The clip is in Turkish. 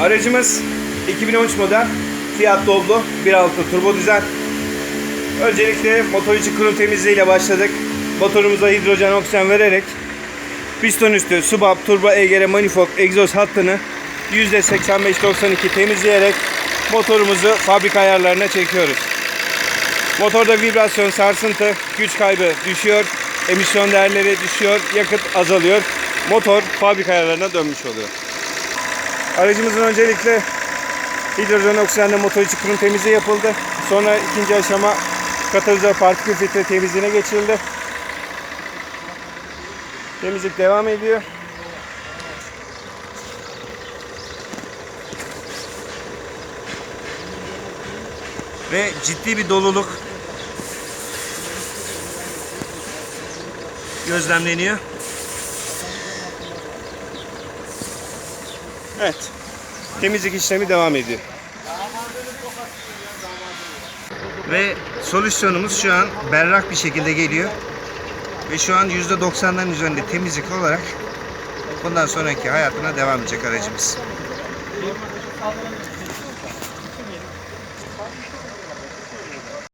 Aracımız 2013 model Fiat Doblo 1.6 turbo dizel. Öncelikle motor içi kurum temizliğiyle başladık. Motorumuza hidrojen oksijen vererek piston üstü, subab, turbo, EGR, manifold, egzoz hattını %85-92 temizleyerek motorumuzu fabrika ayarlarına çekiyoruz. Motorda vibrasyon, sarsıntı, güç kaybı düşüyor, emisyon değerleri düşüyor, yakıt azalıyor. Motor fabrika ayarlarına dönmüş oluyor. Aracımızın öncelikle hidrojen oksijenle motor içi kurum temizliği yapıldı. Sonra ikinci aşama katalizör partikül filtre temizliğine geçirildi. Temizlik devam ediyor. Ve ciddi bir doluluk gözlemleniyor. Evet. Temizlik işlemi devam ediyor. Ve solüsyonumuz şu an berrak bir şekilde geliyor. Ve şu an %90'ların üzerinde temizlik olarak bundan sonraki hayatına devam edecek aracımız.